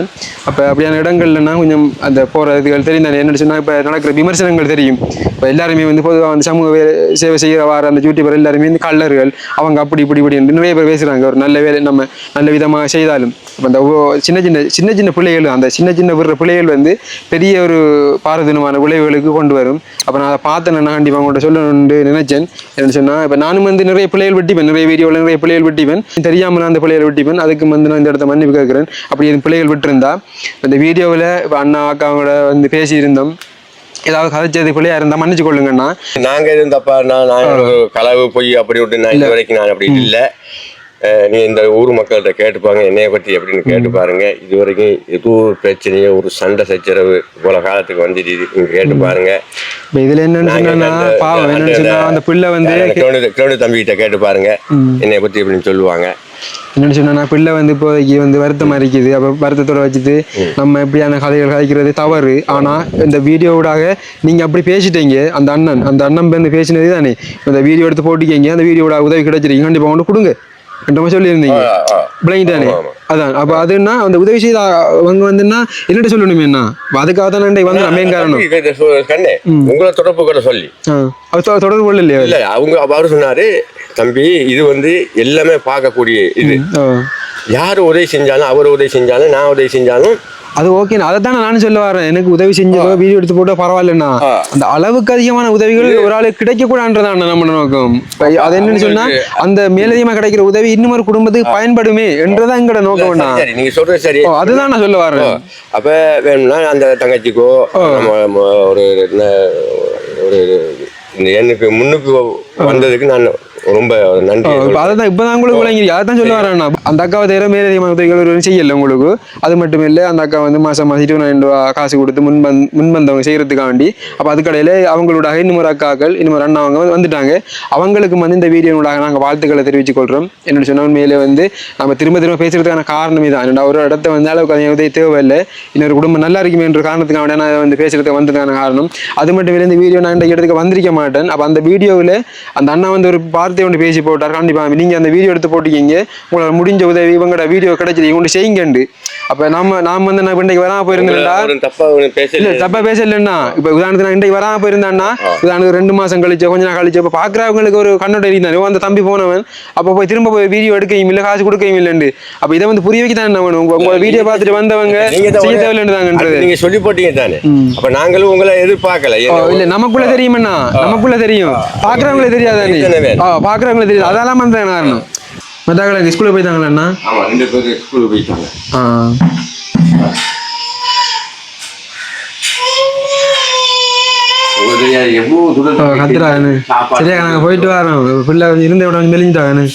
அப்போ அப்படியான இடங்கள்லன்னா கொஞ்சம் அந்த போகிற இதுகள் தெரியும் தானே என்ன சொன்னால் இப்போ நடக்கிற விமர்சனங்கள் தெரியும். இப்போ எல்லாருமே வந்து பொதுவாக வந்து சமூக சேவை செய்கிற வார அந்த யூடியூபர் எல்லாருமே வந்து கள்ளர்கள். அவங்க அப்படி இப்படி இப்படி நிறைய பேர் பேசுகிறாங்க ஒரு நல்ல வேலை நம்ம நல்ல விதமாக செய்தாலும். அந்த சின்ன சின்ன சின்ன சின்ன பிள்ளைகள் அந்த சின்ன சின்ன விடுற பிள்ளைகள் வந்து பெரிய ஒரு பாரதீனமான விளைவுகளுக்கு கொண்டு வரும். அப்போ நான் அதை பார்த்தேன் நான் கண்டிப்பாக உங்கள்கிட்ட சொல்லணும்னு நினைச்சேன். என்ன சொன்னால் இப்போ நானும் வந்து நிறைய பிள்ளைகள் வெட்டிப்பேன். நிறைய வீடியோவில் நிறைய பிள்ளைகள் வெட்டிப்பேன். தெரியாமல் நான் அந்த பிள்ளைகள் வெட்டிப்பேன். அதுக்கு வந்து நான் இந்த இடத்த மன்னிப்பு கேட்குறேன். அப்படி எதுவும் பிள்ளைகள் விட்டுருந்தா இந்த வீடியோவில் இப்போ அண்ணா அக்காவோட வந்து பேசியிருந்தோம். ஏதாவது கதைச்சது பிள்ளையா இருந்தால் மன்னிச்சு கொள்ளுங்கண்ணா. நாங்க எதுவும் தப்பா நான் களவு பொய் அப்படி விட்டு நான் இது வரைக்கும் நான் அப்படி இல்லை. நீ இந்த ஊர் மக்கள்கிட்ட கேட்டுப்பாங்க என்னைய பத்தி எப்படின்னு கேட்டு பாருங்க இது வரைக்கும் எதுவும் ஒரு பிரச்சனையோ ஒரு சண்டை சச்சரவு இவ்வளவு காலத்துக்கு வந்துட்டு நீங்க கேட்டு பாருங்க இதில் என்னன்னு பாவம் என்னன்னு அந்த- பிள்ளை வந்து கிரௌண்டு தம்பிகிட்ட கேட்டு பாருங்க என்னைய பத்தி எப்படின்னு சொல்லுவாங்க. என்னன்னு சொன்னா பிள்ளை வந்து இப்போதைக்கு வந்து வருத்தமா இருக்குது. அப்போ வருத்தத்தோட வச்சுட்டு நம்ம இப்படியான கதைகள் கதைக்கிறது தவறு. ஆனா இந்த வீடியோவோடாக நீங்க அப்படி பேசிட்டீங்க அந்த அண்ணன் அந்த அண்ணன் வந்து பேசினது தானே இந்த வீடியோ எடுத்து போட்டிக்கீங்க அந்த வீடியோட உதவி கிடைச்சிருக்கீங்க கண்டிப்பா கொண்டு கொடுங்க. ரெண்டு சொல்லியிருந்தீங்க. பிள்ளைங்க தானே. அதான். அப்ப அதுன்னா அந்த உதவி செய்த அவங்க வந்துன்னா என்னட்ட சொல்லணுமே என்ன? அதுக்காக தான் நான் வந்து மெயின் காரணம். கண்ணே உங்களை தொடர்பு கூட சொல்லி. அவர் தொடர்பு கொள்ள இல்லையா இல்ல அவங்க அவரு சொன்னாரு தம்பி இது வந்து எல்லாமே பார்க்கக்கூடிய இது. யார் உதவி செஞ்சாலும் அவர் உதவி செஞ்சாலும் நான் உதவி செஞ்சாலும் அது ஓகே அதை தான் நானும் சொல்ல வரேன். எனக்கு உதவி செஞ்சதோ வீடியோ எடுத்து போட்டோ பரவாயில்லண்ணா. அந்த அளவுக்கு அதிகமான உதவிகள் ஒரு ஆளுக்கு கிடைக்க கூடாதுன்றதான் நம்ம நோக்கம். அது என்னன்னு சொன்னா அந்த மேலதிகமா கிடைக்கிற உதவி இன்னும் ஒரு குடும்பத்துக்கு பயன்படுமே என்றதான் எங்கட நோக்கம் வேண்டாம் சரி, சரி நீங்க சொல்றது சரி. அதுதான் நான் சொல்ல வரேன். அப்ப வேணும்னா அந்த தங்கச்சிக்கோ ஒரு ஒரு இந்த எண்ணுக்கு முன்னுக்கு வந்ததுக்கு நான் ரொம்ப நன்றி. அதான் இப்போ தான் உங்களுக்கு விளங்கி அதான் சொல்ல வரேன் அந்த அக்காவை தவிர மேலதிகமான உதவிகள் ஒரு செய்யல உங்களுக்கு. அது மட்டும் இல்லை அந்த அக்கா வந்து மாசம் மாசம் ரெண்டு ரூபா காசு கொடுத்து முன்பந் முன்வந்தவங்க செய்யறதுக்காக வேண்டி அப்போ அதுக்கடையில் அவங்களோட இன்னொரு அக்காக்கள் இன்னொரு அண்ணா அவங்க வந்துட்டாங்க. அவங்களுக்கு வந்து இந்த வீடியோனூடாக நாங்கள் வாழ்த்துக்களை தெரிவித்துக் கொள்கிறோம் என்னோட சொன்ன உண்மையிலே வந்து நம்ம திரும்ப திரும்ப பேசுறதுக்கான காரணமே தான். என்னோட ஒரு இடத்த வந்து அளவுக்கு அதிக உதவி தேவையில்லை. இன்னொரு குடும்பம் நல்லா இருக்குமே என்ற காரணத்துக்காக வேண்டிய நான் வந்து பேசுறதுக்கு வந்ததுக்கான காரணம். அது மட்டும் இல்லை இந்த வீடியோ நான் இந்த இடத்துக்கு வந்திருக்க மாட்டேன். அப்போ அந்த வீடியோவில் அந்த அண்ணா வந்து ஒரு பார்த்து வார்த்தை ஒன்று பேசி போட்டார் கண்டிப்பாக நீங்கள் அந்த வீடியோ எடுத்து போட்டிருக்கீங்க. உங்களால் முடிஞ்ச உதவி இவங்களோட வீடியோ கிடைச்சிது இவங்க செய்யுங்கண்டு. அப்போ நம்ம நாம் வந்து நான் இன்றைக்கு வராமல் போயிருந்தேன்டா. இல்ல பேசல. தப்பா பேசலன்னா. இப்ப உதாரணத்துக்கு நான் இன்றைக்கு வராம போயிருந்தான்னா உதாரணத்துக்கு ரெண்டு மாசம் கழிச்சு கொஞ்ச நாள் கழிச்சு அப்ப பாக்குறவங்களுக்கு ஒரு கண்ணோட்டம் இருந்தாரு அந்த தம்பி போனவன். அப்ப போய் திரும்ப போய் வீடியோ எடுக்கவும் இல்ல காசு கொடுக்கவும் இல்லைண்டு. அப்ப இதை வந்து புரிய வைக்க தான் வேணும்? உங்க- உங்க வீடியோ பார்த்துட்டு வந்தவங்க செய்ய தேவையில்லைன்றாங்கன்றது அது நீங்க சொல்லி போட்டீங்க தானே அப்ப நாங்களும் உங்களை எதிர்பார்க்கல. இல்ல நமக்குள்ள தெரியுமண்ணா. நமக்குள்ள தெரியும். பாக்குறவங்களே தெரியாதானே? இத்தனை பேர். ஆ பாக்குறவங்களே தெரியாது அதெல்லாம் பண்றேன் காரணம். மத்தாக்களை ஸ்கூலுக்கு போயிட்டாங்களா ஆமா ரெண்டு பேரும் ஸ்கூலுக்கு போயிட்டாங்க. ஆ. சரியா நாங்கள் போயிட்டு வரோம் பிள்ளை இருந்த விட கொஞ்சம் மெலிஞ்சிட்டாங்கண்ணு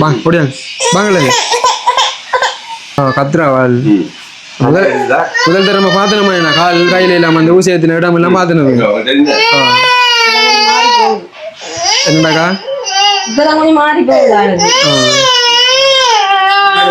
வாங்க போடியாங்க வாங்கல ம். முதல். முதல் தடவை பார்த்தனமா நான் கால் கையில் இல்லாமல் அந்த ஊசி ஏற்றின இடம் எல்லாம் பார்த்தனது. என்னடாக்கா இப்பதான் கொஞ்சம் மாறி போகுது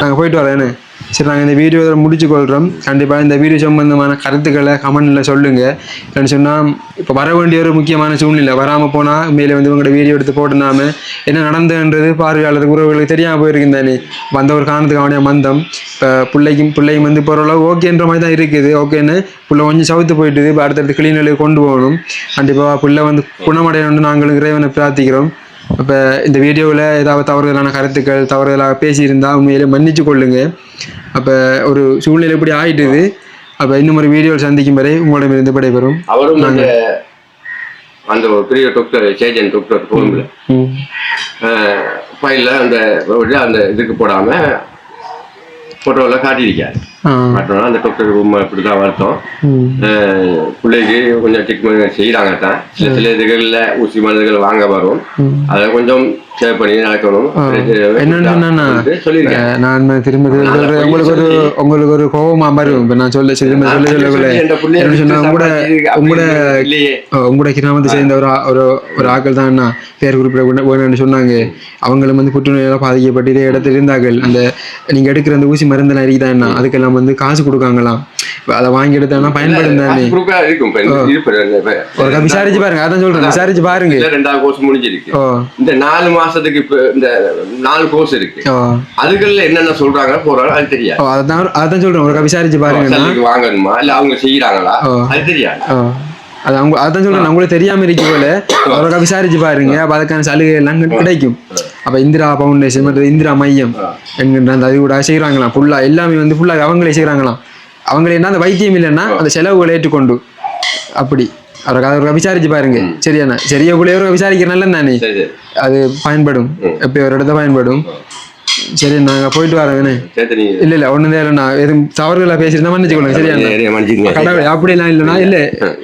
நாங்கள் போயிட்டு வரோம் சரி நாங்கள் இந்த வீடியோ முடிச்சு கொள்கிறோம் கண்டிப்பாக இந்த வீடியோ சம்பந்தமான கருத்துக்களை கமெண்ட்டில் சொல்லுங்கள் என்னன்னு சொன்னால் இப்போ வர வேண்டிய ஒரு முக்கியமான சூழ்நிலை வராமல் போனால் மேலே வந்து உங்களோட வீடியோ எடுத்து போட்டுனாம என்ன நடந்ததுன்றது பார்வையாளருக்கு உறவுகளுக்கு தெரியாமல் போயிருக்கும் தானே? வந்த ஒரு காரணத்துக்கு அவனே மந்தம். இப்போ பிள்ளைக்கும் பிள்ளையும் வந்து இப்போ ஓரளவு ஓகேன்ற மாதிரி தான் இருக்குது. ஓகேன்னு பிள்ளை கொஞ்சம் சவுத்து போயிட்டுது. இப்போ அடுத்தடுத்து கிளீனில் கொண்டு போகணும். கண்டிப்பாக பிள்ளை வந்து குணமடையணும்னு நாங்களும் இறைவனை பிரார்த்திக்கிறோம். அப்போ இந்த வீடியோவில் ஏதாவது தவறுதலான கருத்துக்கள் தவறுதலாக பேசியிருந்தால் உண்மையிலே மன்னிச்சு கொள்ளுங்க. அப்போ ஒரு சூழ்நிலை இப்படி ஆயிட்டுது. அப்போ இன்னும் ஒரு வீடியோவில் சந்திக்கும் வரை உங்களிடமிருந்து விடைபெறும். அவரும் அந்த அந்த ஒரு பெரிய டாக்டர் சேஜன் டாக்டர் ரூம்ல ஃபைலில் அந்த அந்த இதுக்கு போடாம ஃபோட்டோவில் காட்டியிருக்காரு. காட்டினா அந்த டாக்டர் ரூம் இப்படி தான் வருத்தம் பிள்ளைக்கு கொஞ்சம் ட்ரீட்மெண்ட் செய்கிறாங்க தான் சில சில இதுகளில் ஊசி மருந்துகள் வாங்க வரும். அதை கொஞ்சம் சேவ் பண்ணி நடக்கணும். என்னன்னு நான் திரும்ப. உங்களுக்கு ஒரு உங்களுக்கு ஒரு கோபமா வரும். இப்போ நான் சொல்ல திரும்ப சொல்ல சொல்லக்குள்ள சொன்னா உங்களோட உங்களோட உங்களோட கிராமத்தை சேர்ந்த ஒரு ஒரு ஒரு ஆக்கள் தான் பேர் குறிப்பிட வேண- வேணும்னு சொன்னாங்க. அவங்களும் வந்து புற்றுநோயால் பாதிக்கப்பட்டு இதே இடத்துல இருந்தார்கள். அந்த நீங்க எடுக்கிற அந்த ஊசி மருந்தெல்லாம் இருக்குதான்னா அதுக்கெல்லாம் வந்து காசு கொடுக்காங்களாம் அதை வாங்கி எடுத்தாங்கன்னா பயன்படும் தானே விசாரிச்சு பாருங்க அதான் சொல்றேன் விசாரிச்சு பாருங்க. ரெண்டாவது கோர்ஸ் முடிஞ்சிருக்கு. இந்த நாலு மாசத்துக்கு இப்ப இந்த நாலு கோர்ஸ் இருக்கு. ஓ. அதுகள்ல என்னென்ன சொல்றாங்க போறாங்க அது தெரியாது. அதான் அதான் சொல்றேன் ஒரு விசாரிச்சு சல்லிக்கு வாங்கணுமா? இல்ல அவங்க செய்யறாங்களா. அது தெரியாது. அது அவங்க அதான் சொல்றேன் உங்களுக்கு தெரியாம இருக்க போல. அவருக்கு விசாரிச்சு பாருங்க அப்ப அதுக்கான சலுகை எல்லாம் கிடை- கிடைக்கும் அப்ப இந்திரா ஃபவுண்டேஷன் மற்றும் இந்திரா மையம். என்கின்ற அந்த அது கூட செய்யறாங்களாம் ஃபுல்லா எல்லாமே வந்து ஃபுல்லா அவங்களே செய்யறாங்களாம் அவங்களே என்ன அந்த வைத்தியம் இல்லைன்னா அந்த செலவுகளை ஏற்றுக்கொண்டு. அப்படி. அவருக்கு அதை விசாரிச்சு பாருங்க. சரியாண்ணா. சரியா கூட விசாரிக்கிற நல்ல தானே அது பயன்படும். எப்போ ஒரு இடத்த பயன்படும். சரி நாங்க போயிட்டு நீங்க இல்ல இல்ல ஒண்ணு இல்லைண்ணா எதுவும் தவறுகளா மன்னிச்சுக்கொள்ளுங்க சரியாண்ணா ஏரியா மன்னிச்சுக்கங்க. கடவுள் அப்படியெல்லாம் இல்லைண்ணா. இல்ல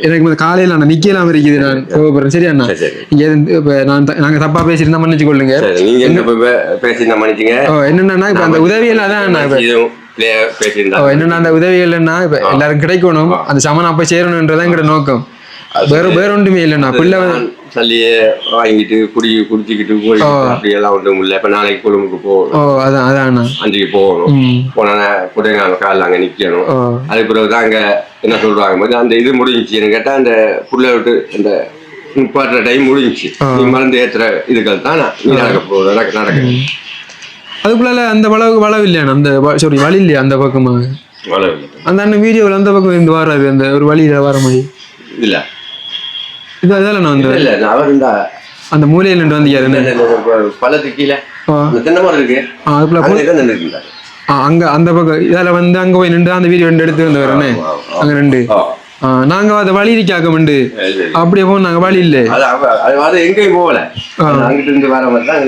எனக்கு காலையில நான் நிக்கலாம் இருக்குது நான் கோபப்படுறேன் சரியாண்ணா சரி, சரி. இங்க இப்ப நான் நாங்க தப்பா பேசியிருந்தா மன்னிச்சு கொள்ளுங்க சரி நீங்க என்ன இப்ப பே- பேசியிருந்தா மன்னிச்சுங்க ஓ என்னன்னா இப்ப அந்த நான் பேசியிருந்தா. ஓ, என்னன்னா அந்த உதவிகள்னா இப்ப எல்லாரும் கிடைக்கணும் அந்த சமன் அப்ப சேரணும்ன்றதான் எங்களோட நோக்கம் வேற வேற ஒன்றுமே இல்லைண்ணா பிள்ளை சல்லியே வாங்கிட்டு குடி குடிச்சிக்கிட்டு போயிட்டு அப்படி எல்லாம் ஒன்றும் இல்லை. இப்ப நாளைக்கு கொழும்புக்கு போகணும். அதான் அதாண்ணா அஞ்சுக்கு போகணும். போனா புதைங்கால காலில் அங்க நிக்கணும். ஓ. அதுக்கு பிறகு தான் அங்க என்ன சொல்றாங்க போது அந்த இது முடிஞ்சிச்சு. கேட்டா அந்த புள்ள விட்டு அந்த நிப்பாட்டுற டைம் முடிஞ்சிச்சு. நீ மருந்து ஏத்துற இதுகள் தான்? நீ நடக்க போகுது நடக்க நடக்க. அதுக்குள்ள அந்த வளவு வளவு இல்லையாண்ணா அந்த சாரி வழி இல்லையா அந்த பக்கமா? வளவில்லை. அந்த அண்ணன் வீடியோவில் அந்த பக்கம் இருந்து வராது அந்த ஒரு வழியில வர மாதிரி. இல்ல. இது இல்ல அவர் அந்த மூலையில நின்று கீழே தென்னை மரம் இருக்கு. அதுக்குள்ள அங்க அந்த பக்கம் இதால வந்து அங்க போய் நின்று அந்த வீடியோ ரெண்டு எடுத்து வந்து வரேனே? அங்க ரெண்டு நாங்க அந்த வழி இருக்காக்கமெண்டு அப்படியே போன நாங்க வழி இல்லை. அது அது அது எங்கேயும் போகல. அது அங்கிட்டு இருந்து வர மாதிரி தான்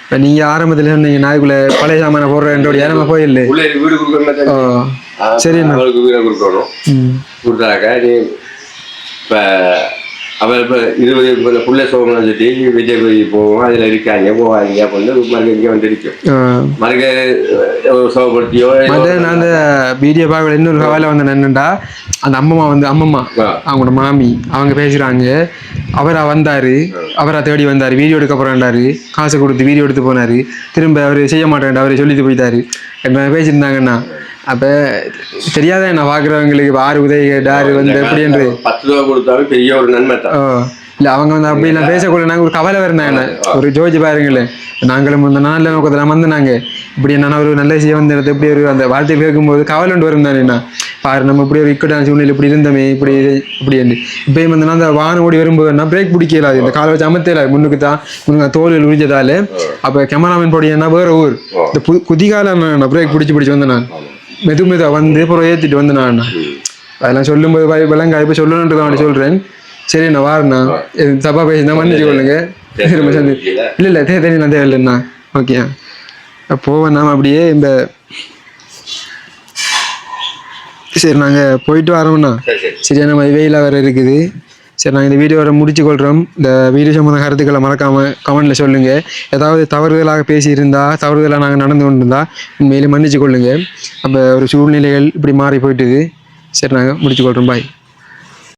இப்ப நீங்க ஆரம்பத்துல சொன்னீங்க நாய்க்குள்ள பழைய சாமான போடுறேன் யாருமே போயில்லை உள்ள வீடு தான் சரி வீடு கொடுக்கணும். கொடுத்தாக்க நீ இப்போ அவள் இப்போ இருபது இப்போ புள்ள சோமனை சொல்லி விஜய் போவோம் அதில் இருக்காங்க போவாங்க அப்படின்னு மறுக்க இங்கே வந்து இருக்கும் ஆ. மறுக்க சோகப்படுத்தியோ அந்த வீடியோ பார்க்கல இன்னொரு கவலை வந்து என்னன்னா அந்த அம்மம்மா வந்து அம்மம்மா. அவங்களோட மாமி அவங்க பேசுறாங்க. அவரா வந்தாரு அவரா தேடி வந்தாரு வீடியோ எடுக்க போறாண்டாரு காசு கொடுத்து வீடியோ எடுத்து போனாரு. திரும்ப அவர் செய்ய மாட்டேன் அவரு சொல்லிட்டு போயிட்டாரு. என்ன பேசியிருந்தாங்கண்ணா அப்ப தெரியாத என்ன பாக்குறவங்களுக்கு இப்ப ஆறு உதவி கேட்டு ஆறு வந்து எப்படி என்று. பத்து ரூபா கொடுத்தாலும் பெரிய ஒரு நன்மை இல்ல அவங்க வந்து அப்படி எல்லாம் பேசக்கூட நாங்க ஒரு கவலை வருந்தாங்க ஒரு ஜோஜி பாருங்களேன். நாங்களும் வந்து நல்ல நோக்கத்துல வந்து நாங்க இப்படி என்னன்னா ஒரு நல்ல விஷயம் வந்து இடத்துல இப்படி ஒரு அந்த வார்த்தை கேட்கும்போது கவலை ஒன்று வரும் பாரு நம்ம இப்படி ஒரு இக்கட்டான சூழ்நிலை இப்படி இருந்தோமே இப்படி இப்படி என்று. இப்பயும் வந்து அந்த வானம் ஓடி வரும்போது நான் பிரேக் பிடிக்கலாது இந்த காலை வச்சு அமர்த்தல. முன்னுக்கு தான் முன்னுக்கு தோல் உரிஞ்சதால. அப்ப கேமராமேன் போடியன்னா வேற ஊர். இந்த பு குதிகால நான் பிரேக் பிடிச்சி பிடிச்சி வந்தேன் நான். மெது மெதுவா வந்து அப்புறம் ஏத்திட்டு வந்தேன் நான் அதெல்லாம் சொல்லும்போது பய- விளங்க இப்ப சொல்லணுன்றதை அப்படி சொல்றேன் சரி நான் வாரண்ணா இது தப்பா பேசினா மன்னிச்சு கொள்ளுங்க திரும்ப சந்தி இல்ல இல்ல தே தெரியல தேவையில்லைண்ணா ஓகே போவேன் நாம அப்படியே இந்த சரி நாங்க போயிட்டு வரோம்ண்ணா சரி சரி சரியான வெயிலாக வேற இருக்குது சரி நாங்கள் இந்த வீடியோவை முடிச்சு கொள்கிறோம் இந்த வீடியோ சம்மந்த கருத்துக்களை மறக்காமல் கமெண்ட்டில் சொல்லுங்கள் ஏதாவது தவறுதலாக பேசியிருந்தால் தவறுதலாக நாங்கள் நடந்து கொண்டிருந்தா உண்மையிலே மன்னிச்சு கொள்ளுங்கள் அப்போ ஒரு சூழ்நிலைகள் இப்படி மாறி போயிட்டுது. சரி நாங்கள் முடிச்சு கொள்கிறோம் பாய்